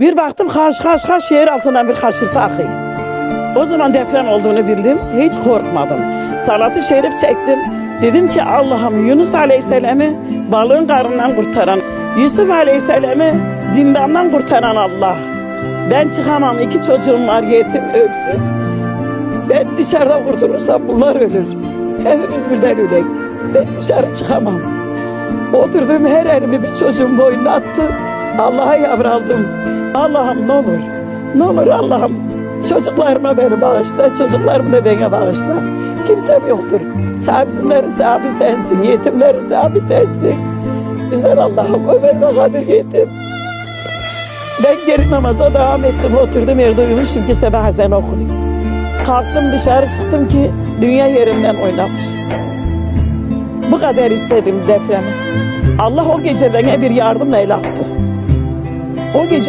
Bir baktım kaş kaş kaş şehir altından bir kaşırtı akıyor. O zaman deprem olduğunu bildim. Hiç korkmadım. Salatı şerif çektim. Dedim ki Allah'ım Yunus Aleyhisselam'ı balığın karnından kurtaran, Yusuf Aleyhisselam'ı zindandan kurtaran Allah. Ben çıkamam. iki çocuğum var yetim, öksüz. Ben dışarıda kurtulursam bunlar ölür. Hepimiz birden ölek. Ben dışarı çıkamam. Oturduğum her elimi bir çocuğun boynuna attı. Allah'a yavraldım. Allah'ım ne olur. Ne olur Allah'ım. Çocuklarıma beni bağışla. Çocuklarımı da bana bağışla. Kimsem yoktur. Sahipsizlerin sahibi sensin. Yetimlerin sahibi sensin. Güzel Allah'ım. Ömer ve Kadir yetim. Ben geri namaza devam ettim. Oturdum evde uyumuşum ki sabah ezan okunuyor. Kalktım dışarı çıktım ki dünya yerinden oynamış. Bu kadar istedim depremi. Allah o gece bana bir yardım el attı. O gece